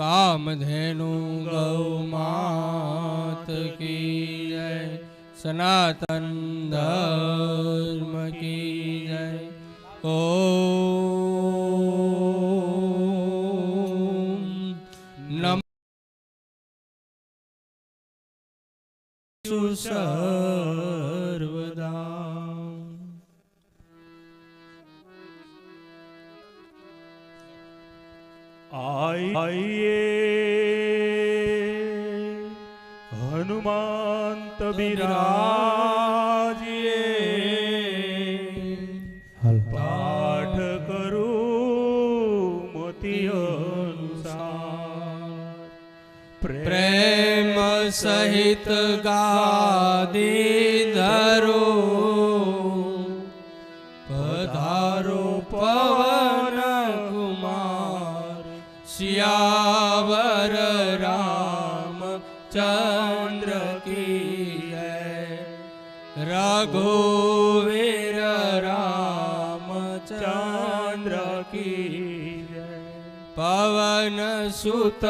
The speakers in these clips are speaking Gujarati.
कामधेनु गौ मात की जय सनातन धर्म की जय ओ नम सुसा બિરાજીએ પાઠ કરું મોતિયો પ્રેમ સહિત ગાદી સુત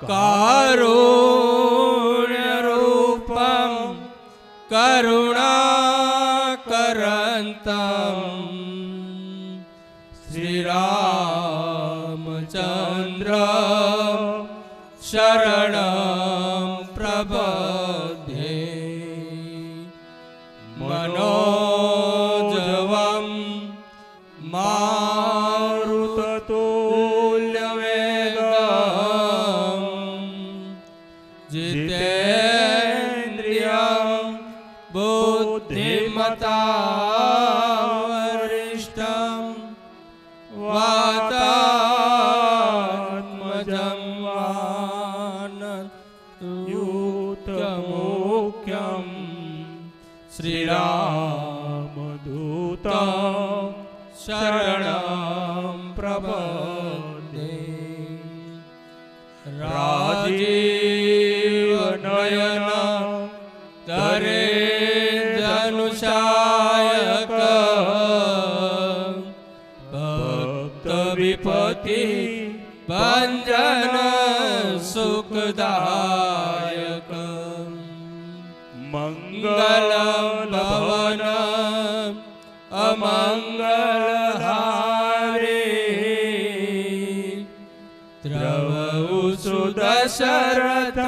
कारुण्यरूपं करुण 啊。सहायक मंगल भवन अमंगल हारे द्रवसुदशरथ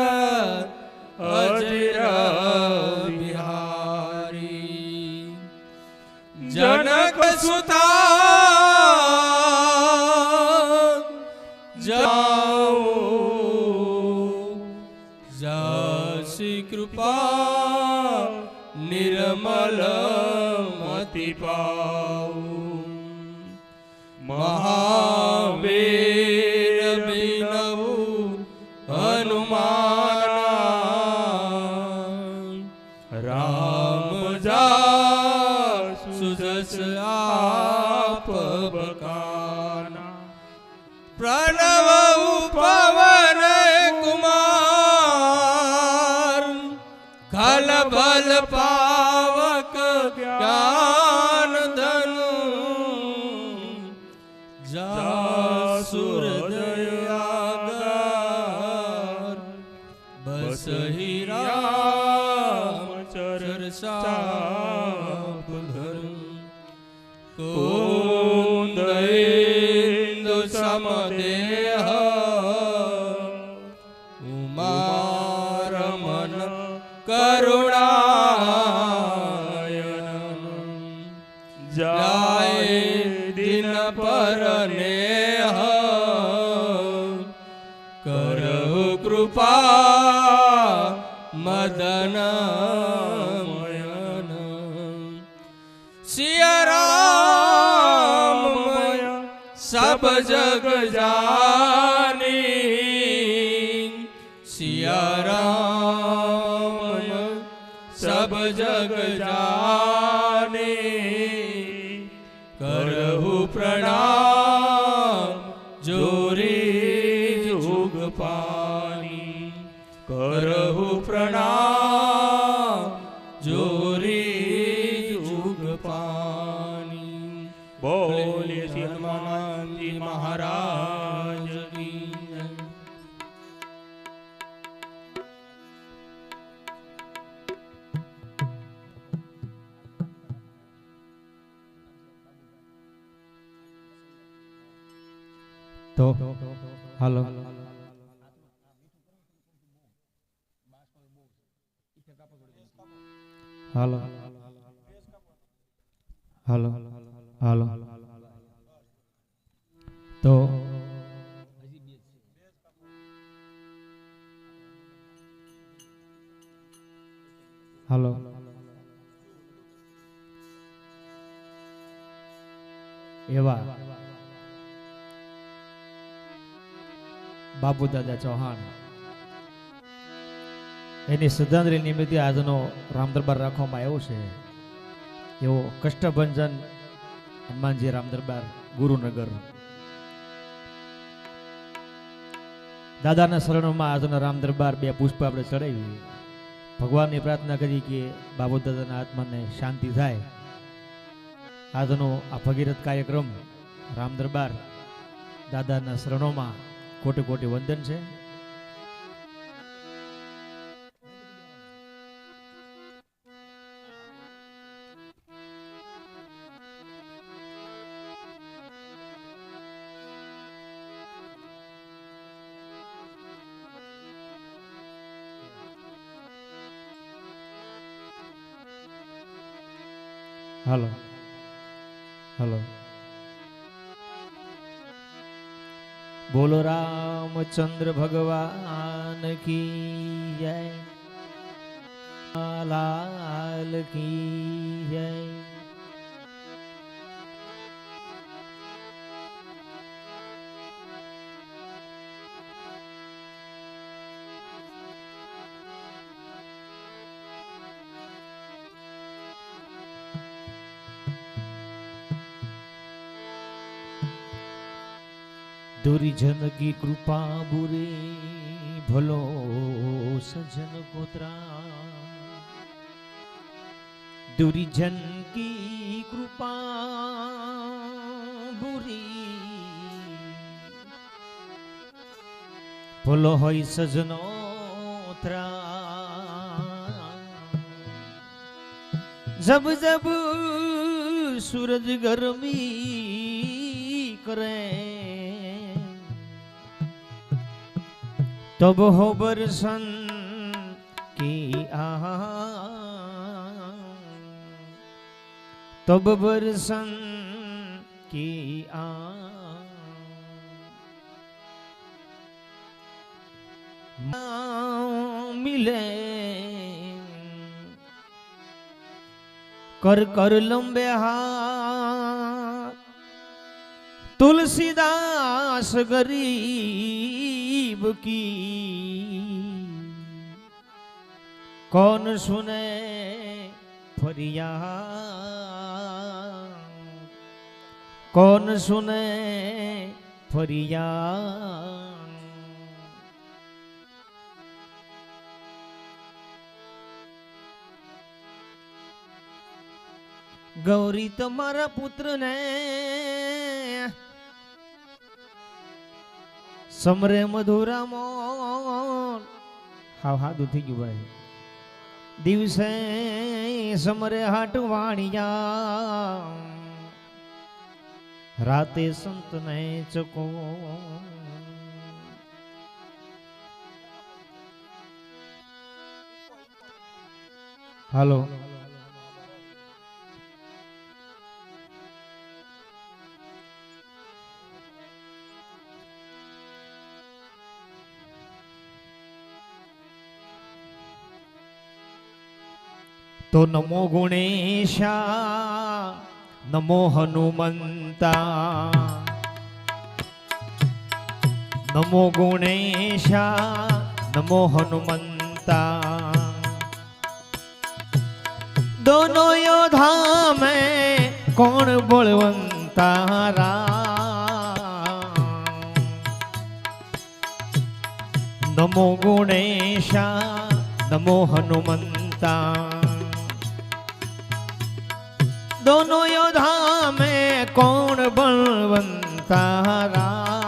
Sarsha Pundharu Kuru જગ જાની સિયારામ સબ જગ જાની તો હાલો. હાલો. હાલો. હાલો. બાપુ દાદા ચૌહાણ. એની શ્રદ્ધાંજલિ નિમિત્તે આજનો રામદરબાર રાખવામાં આવ્યો છે. એવો કષ્ટભંજન હનુમાનજી રામદરબાર ગુરુનગર. દાદાના શરણોમાં આજનો રામ દરબાર બે પુષ્પ આપણે ચડાવી ભગવાનની પ્રાર્થના કરી કે બાબુ દાદાના આત્માને શાંતિ થાય. આજનો આ ભગીરથ કાર્યક્રમ રામદરબાર દાદાના શરણોમાં કોટી કોટી વંદન છે. હલો. હાલો. બોલો રામચંદ્ર ભગવાન કી જય. લાલ કી જય. દુર્જન કી કૃપા બુરે, ભલો સજન કોતરા દુર્જન કી કૃપા બુરી, ભલો હોય સજનો ત્રા જબ જબ સૂરજ ગરમી કરે तब हो बरसन की आ तब बरसन की आ मिले कर कर लंबे हाथ तुलसीदास गरीब गरीब की। कौन सुने फरिया कौन सुने फरिया गौरी तो मारा पुत्र ने સમરે મધુરામોન. હાવ હાદું થઈ ગયું ભાઈ. દિવસે સમરે હાટ વાણિયા રાતે સંતને ચકો. હાલો. તો નમો ગુણેશા, નમો હનુમંતા. નમો ગુણેશા, નમો હનુમંતા. દોનો યોધા મેં કોણ બળવંતા રામ નમો ગુણેશા, નમો હનુમંતા. દોનો યોધા મેં કોણ બળવંતા રામ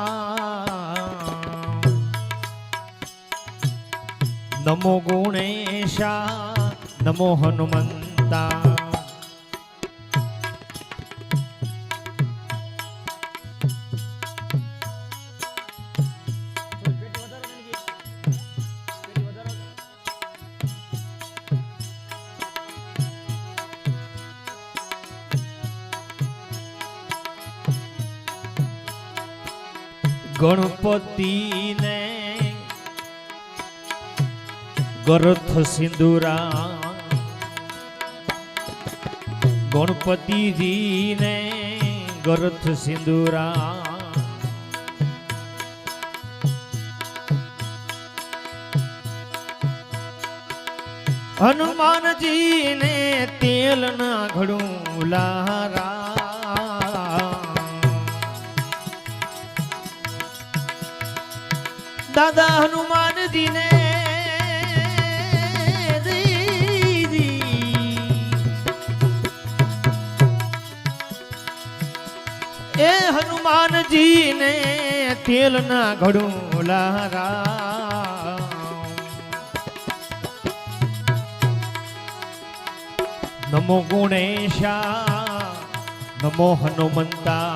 નમો ગુણેશા નમો ગણપતિને ગરથ સિંદુરા ગણપતિજીને ગરથ સિંદુરા હનુમાનજીને તેલના ઘડું લારા દાદા હનુમાનજીને. એ હનુમાનજીને તેલના ઘડું લારા નમો ગુણેશા નમો હનુમંતા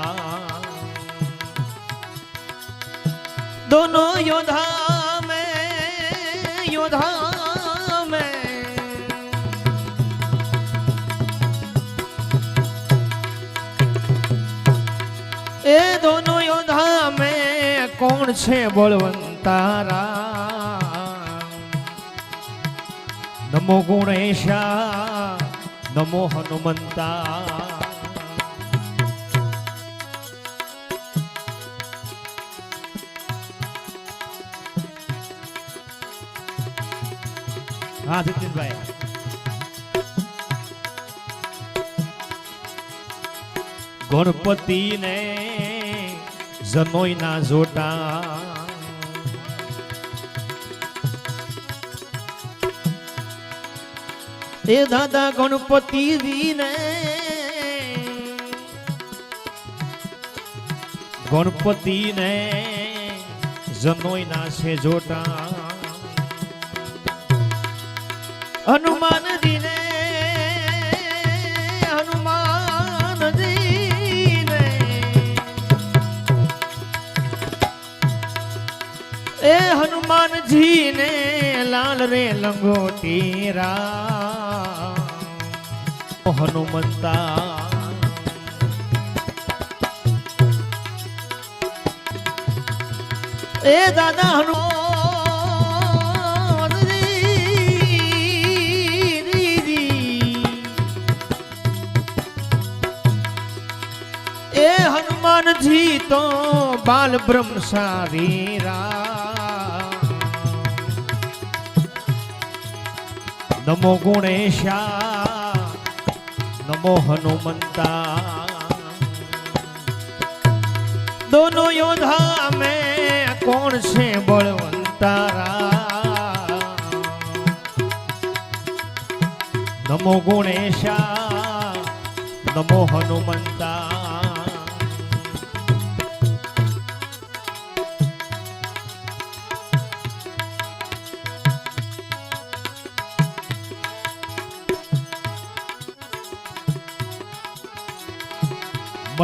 दोनों योद्धा में योद्धा में એ દોનો યોદ્ધા મેં કોણ છે બળવંતારા નમો ગુણેશા નમો હનુમંતા હા જીતિનભાઈ ગણપતિને જનોઈના જોટા એ દાદા ગણપતિજીને ગણપતિને જનોઈના છે જોટા હનુમાનજીને હનુમાનજીને એ હનુમાનજીને લાલ રે લંગોટી રા હનુમંતા. એ દાદા હનુમાનજી जी तो बाल ब्रह्म सारीरा नमो गुणेशा, नमो हनुमंता। दोनों योद्धा में कौन से बलवंतारा नमो गुणेशा, नमो हनुमंता।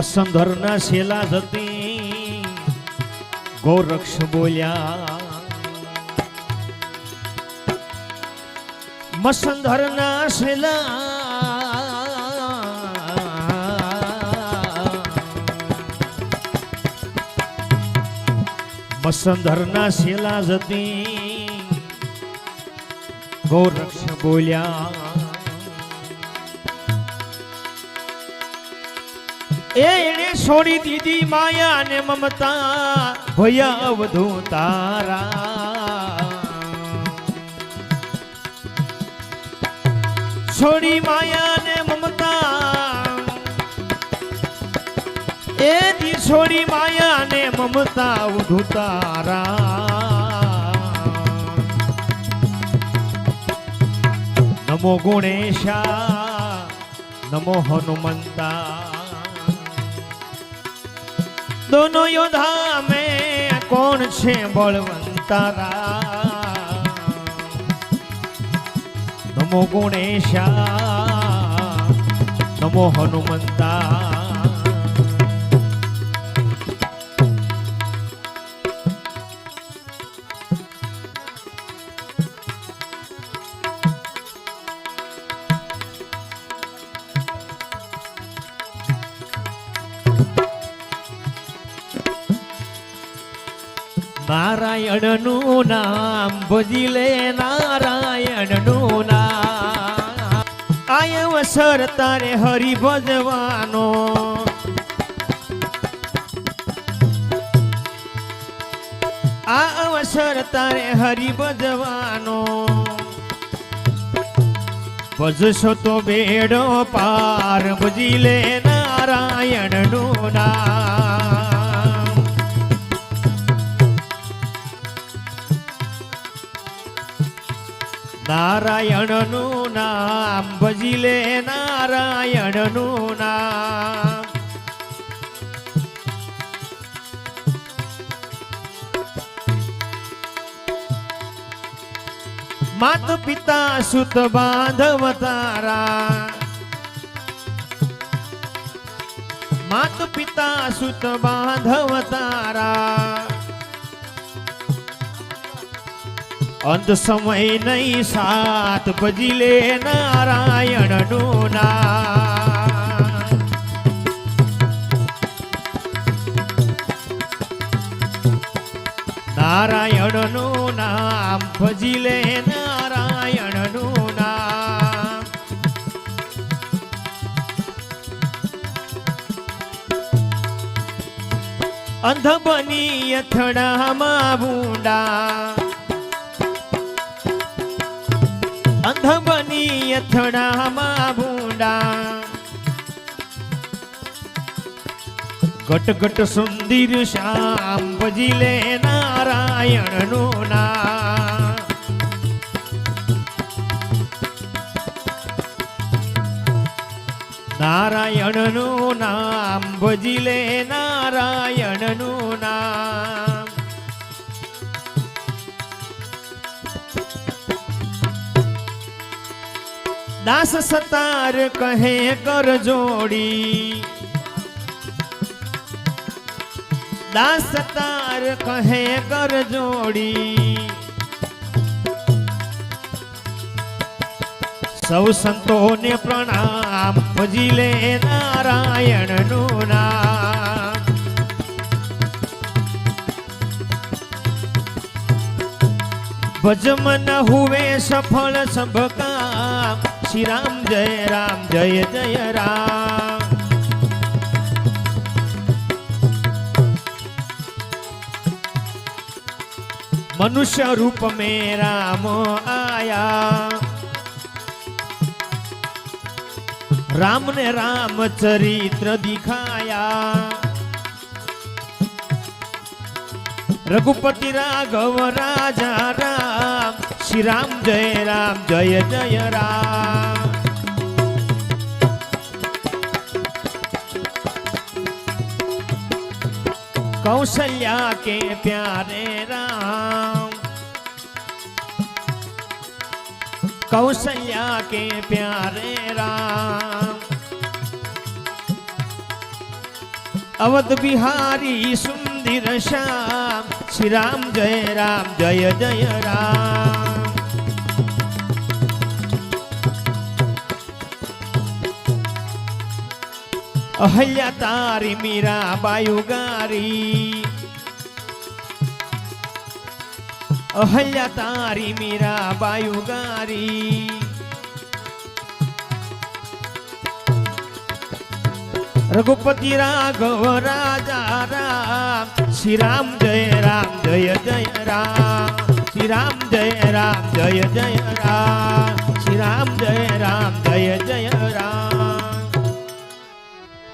મસંધરના શેલા જતી ગોરક્ષ બોલ્યા મસંધરના શેલા મસંધરના શેલા જતી ગોરક્ષ બોલ્યા એ એણે છોડી દીધી માયા ને મમતા. ભયા વધુ તારા. છોડી માયા ને મમતા. એ દી છોડી માયા ને મમતા વધુ તારા. નમો ગુણેશા, નમો હનુમંતા. દોનો યોધા મેં કોણ છે બળવંતારા? નમો ગુણેશા નમો હનુમંતા. નારાયણનું નામ ભજી લે નારાયણનું નામ. આય અવસર તારે હરિ ભજવાનો. આ અવસર તારે હરિ ભજવાનો. ભજશો તો બેડો પાર ભજી લે નારાયણનું નામ. નારાયણનું નામ ભજી લે નારાયણનું નામ. માત પિતા સુત બાંધવ તારા. માત પિતા સુત બાંધવ તારા. અંત સમય નહીં, સાત ભજી લે નારાયણનું નામ. નારાયણનું નામ ભજી લે નારાયણનું નામ. અંધ બની અથડામાં બુંડા અંધ બની અથડામાં ભૂંડા. ઘટ ઘટ સુંદર શ્યામ ભજી લે નારાયણનું નામ. નારાયણનું નામ ભજી લે નારાયણનું નામ. દાસ સતાર કહે કર જોડી. દાસ સતાર કહે કર જોડી. સૌ સંતોને પ્રણામ, ભજી લે નારાયણનું નામ. ભજમન હુવે સફળ સભકામ શ્રી રામ જય રામ, જય જય રામ. મનુષ્ય રૂપ મે રામ આયા. રામ ને રામ ચરિત્ર દિખાયા. રઘુપતિ રાઘવ રાજા રામ શ્રી રામ જય રામ, જય જય રામ. કૌશલ્યા કે પ્યારે રામ. કૌશલ્યા કે પ્યારે રામ. અવધ બિહારી સુંદર શ્યામ, શ્રી રામ જય રામ, જય જય રામ. અહલ્યા તારી મીરા બાયુગારી અહલ્યા તારી મીરા બાયુગારી રઘુપતિ રાઘવ રાજા રામ, શ્રી રામ જય રામ, જય જય રામ. શ્રી રામ જય રામ, જય જય રામ. શ્રી રામ જય રામ, જય જય